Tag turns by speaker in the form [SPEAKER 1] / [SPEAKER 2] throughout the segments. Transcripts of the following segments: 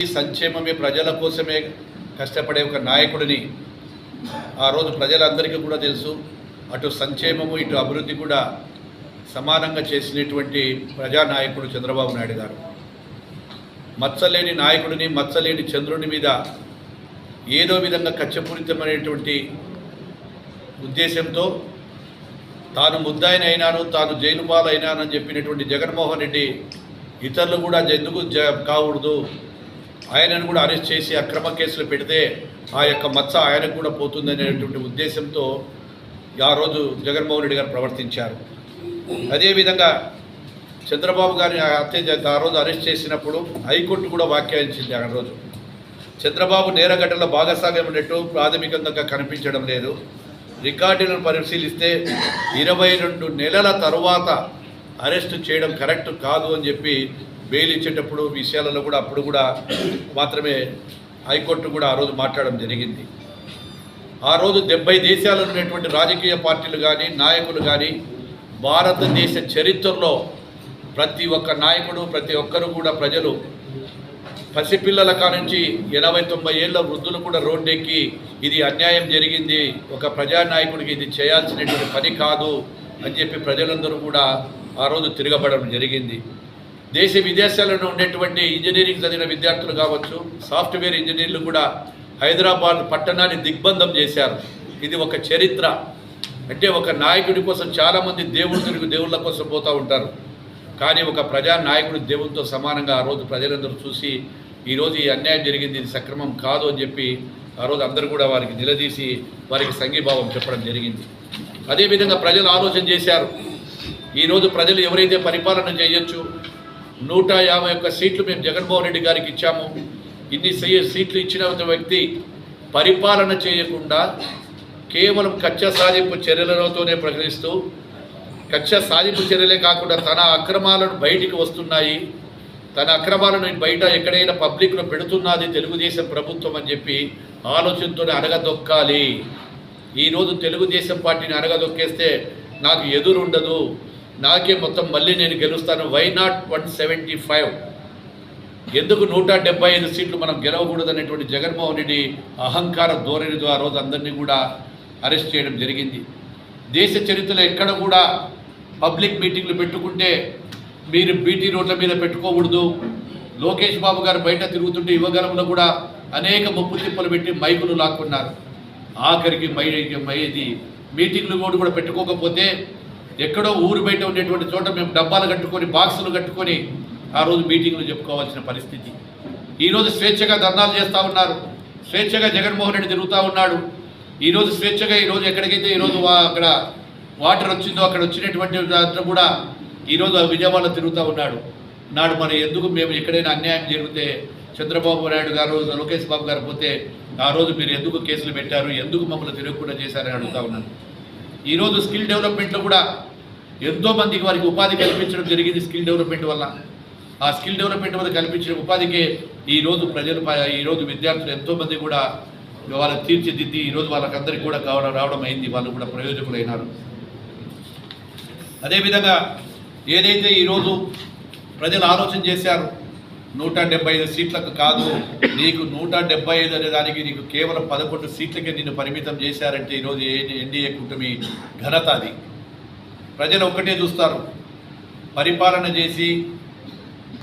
[SPEAKER 1] ఈ సంక్షేమమే ప్రజల కోసమే కష్టపడే ఒక నాయకుడిని ఆ రోజు ప్రజలందరికీ కూడా తెలుసు. అటు సంక్షేమము ఇటు అభివృద్ధి కూడా సమానంగా చేసినటువంటి ప్రజానాయకుడు చంద్రబాబు నాయుడు గారు. మచ్చలేని నాయకుడిని మచ్చలేని చంద్రుని మీద ఏదో విధంగా కచ్చపూరితమైనటువంటి ఉద్దేశంతో తాను ముద్దాయిన అయినాను తాను జైలు పాలైనానని చెప్పినటువంటి జగన్మోహన్ రెడ్డి ఇతరులు కూడా ఎందుకు జ కాకూడదు? ఆయనను కూడా అరెస్ట్ చేసి అక్రమ కేసులు పెడితే ఆ యొక్క మచ్చ ఆయనకు కూడా పోతుందనేటువంటి ఉద్దేశంతో ఆ రోజు జగన్మోహన్ రెడ్డి గారు ప్రవర్తించారు. అదేవిధంగా చంద్రబాబు గారిని హత్య ఆ రోజు అరెస్ట్ చేసినప్పుడు హైకోర్టు కూడా వ్యాఖ్యానించింది ఆ రోజు. చంద్రబాబు నేరగడ్డలో భాగస్వామ్యం ప్రాథమికంగా కనిపించడం లేదు. రికార్డులను పరిశీలిస్తే ఇరవై రెండు నెలల తరువాత అరెస్టు చేయడం కరెక్ట్ కాదు అని చెప్పి బెయిల్ ఇచ్చేటప్పుడు విషయాలలో కూడా అప్పుడు కూడా మాత్రమే హైకోర్టు కూడా ఆ రోజు మాట్లాడడం జరిగింది. ఆ రోజు డెబ్బై దేశాలు ఉన్నటువంటి రాజకీయ పార్టీలు కానీ నాయకులు కానీ భారతదేశ చరిత్రలో ప్రతి ఒక్క నాయకుడు ప్రతి ఒక్కరు కూడా ప్రజలు పసిపిల్లల కానుంచి ఎనభై తొంభై ఏళ్ళ వృద్ధులు కూడా రోడ్డెక్కి ఇది అన్యాయం జరిగింది ఒక ప్రజానాయకుడికి ఇది చేయాల్సినటువంటి పని కాదు అని చెప్పి ప్రజలందరూ కూడా ఆ రోజు తిరగబడడం జరిగింది. దేశ విదేశాలలో ఉండేటువంటి ఇంజనీరింగ్ చదివిన విద్యార్థులు కావచ్చు సాఫ్ట్వేర్ ఇంజనీర్లు కూడా హైదరాబాద్ పట్టణాన్ని దిగ్బంధం చేశారు. ఇది ఒక చరిత్ర. అంటే ఒక నాయకుడి కోసం చాలామంది దేవుడు దేవుళ్ళ కోసం పోతూ ఉంటారు. కానీ ఒక ప్రజా నాయకుడు దేవునితో సమానంగా ఆ రోజు ప్రజలందరూ చూసి ఈరోజు ఈ అన్యాయం జరిగింది ఇది సక్రమం కాదు అని చెప్పి ఆ రోజు అందరూ కూడా వారికి నిలదీసి వారికి సంఘీభావం చెప్పడం జరిగింది. అదేవిధంగా ప్రజలు ఆలోచన చేశారు. ఈరోజు ప్రజలు ఎవరైతే పరిపాలన చేయొచ్చు నూట యాభై ఒక్క సీట్లు మేము జగన్మోహన్ రెడ్డి గారికి ఇచ్చాము. ఇన్ని సీట్లు ఇచ్చిన ఒక వ్యక్తి పరిపాలన చేయకుండా కేవలం కక్ష సాధింపు చర్యలతోనే ప్రకటిస్తూ కక్ష సాధింపు చర్యలే కాకుండా తన అక్రమాలను బయటికి వస్తున్నాయి. తన అక్రమాలను బయట ఎక్కడైనా పబ్లిక్లో పెడుతున్నది తెలుగుదేశం ప్రభుత్వం అని చెప్పి ఆలోచనతోనే అడగదొక్కాలి ఈరోజు తెలుగుదేశం పార్టీని అడగదొక్కేస్తే నాకు ఎదురుండదు. నాకే మొత్తం మళ్ళీ నేను గెలుస్తాను. Why not one seventy five ఎందుకు నూట డెబ్బై ఐదు సీట్లు మనం గెలవకూడదు అనేటువంటి జగన్మోహన్ రెడ్డి అహంకార ధోరణితో ఆ రోజు అందరినీ కూడా అరెస్ట్ చేయడం జరిగింది. దేశ చరిత్రలో ఎక్కడ కూడా పబ్లిక్ మీటింగ్లు పెట్టుకుంటే మీరు బీటీ రోడ్ల మీద పెట్టుకోకూడదు. లోకేష్ బాబు గారు బయట తిరుగుతుంటే యువగలంలో కూడా అనేక ముప్పు తిప్పలు పెట్టి మైకులు లాక్కున్నారు. ఆఖరికి మై మైది మీటింగ్లు కూడా కూడా పెట్టుకోకపోతే ఎక్కడో ఊరు బయట ఉండేటువంటి చోట మేము డబ్బాలు కట్టుకొని బాక్సులు కట్టుకొని ఆ రోజు మీటింగ్లు చెప్పుకోవాల్సిన పరిస్థితి. ఈరోజు స్వేచ్ఛగా ధర్నాలు చేస్తూ ఉన్నారు. స్వేచ్ఛగా జగన్మోహన్ రెడ్డి తిరుగుతూ ఉన్నాడు. ఈరోజు స్వేచ్ఛగా ఈరోజు ఎక్కడికైతే ఈరోజు అక్కడ వాటర్ వచ్చిందో అక్కడ వచ్చినటువంటి దాంట్లో కూడా ఈరోజు ఆ విజయవాడలో తిరుగుతూ ఉన్నాడు. నాడు మరి ఎందుకు మేము ఎక్కడైనా అన్యాయం జరిగితే చంద్రబాబు నాయుడు గారు లోకేష్ బాబు గారు పోతే ఆ రోజు మీరు ఎందుకు కేసులు పెట్టారు? ఎందుకు మమ్మల్ని తిరగకుండా చేశారని అడుగుతా ఉన్నాను. ఈరోజు స్కిల్ డెవలప్మెంట్లో కూడా ఎంతో మందికి వారికి ఉపాధి కల్పించడం జరిగింది స్కిల్ డెవలప్మెంట్ వల్ల. ఆ స్కిల్ డెవలప్మెంట్ వల్ల కల్పించిన ఉపాధికే ఈరోజు ప్రజలు ఈరోజు విద్యార్థులు ఎంతో మంది కూడా వాళ్ళ తీర్చిదిద్ది ఈరోజు వాళ్ళకందరికీ కూడా కావడం రావడం అయింది. వాళ్ళు కూడా ప్రయోజకులైనారు. అదేవిధంగా ఏదైతే ఈరోజు ప్రజలు ఆలోచన చేశారు నూట డెబ్బై ఐదు సీట్లకు కాదు నీకు నూట డెబ్బై ఐదు అనే దానికి నీకు కేవలం పదకొండు సీట్లకే నిన్ను పరిమితం చేశారంటే ఈరోజు ఏ- ఎన్డీఏ కూటమి ఘనత అది. ప్రజలు ఒక్కటే చూస్తారు. పరిపాలన చేసి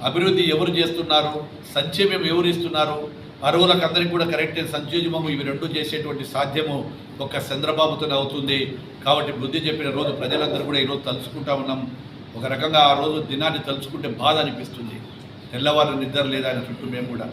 [SPEAKER 1] అభివృద్ధి ఎవరు చేస్తున్నారు సంక్షేమం ఎవరు ఇస్తున్నారు అరువులకు అందరికీ కూడా కరెక్ట్ సంక్షేమము ఇవి రెండు చేసేటువంటి సాధ్యము ఒక చంద్రబాబుతోనే అవుతుంది. కాబట్టి బుద్ధి చెప్పిన రోజు ప్రజలందరూ కూడా ఈరోజు తలుచుకుంటా ఉన్నాం. ఒక రకంగా ఆ రోజు దినాన్ని తలుచుకుంటే బాధ అనిపిస్తుంది. తెల్లవారు నిద్ర లేదా ఆయన చుట్టూ మేము కూడా.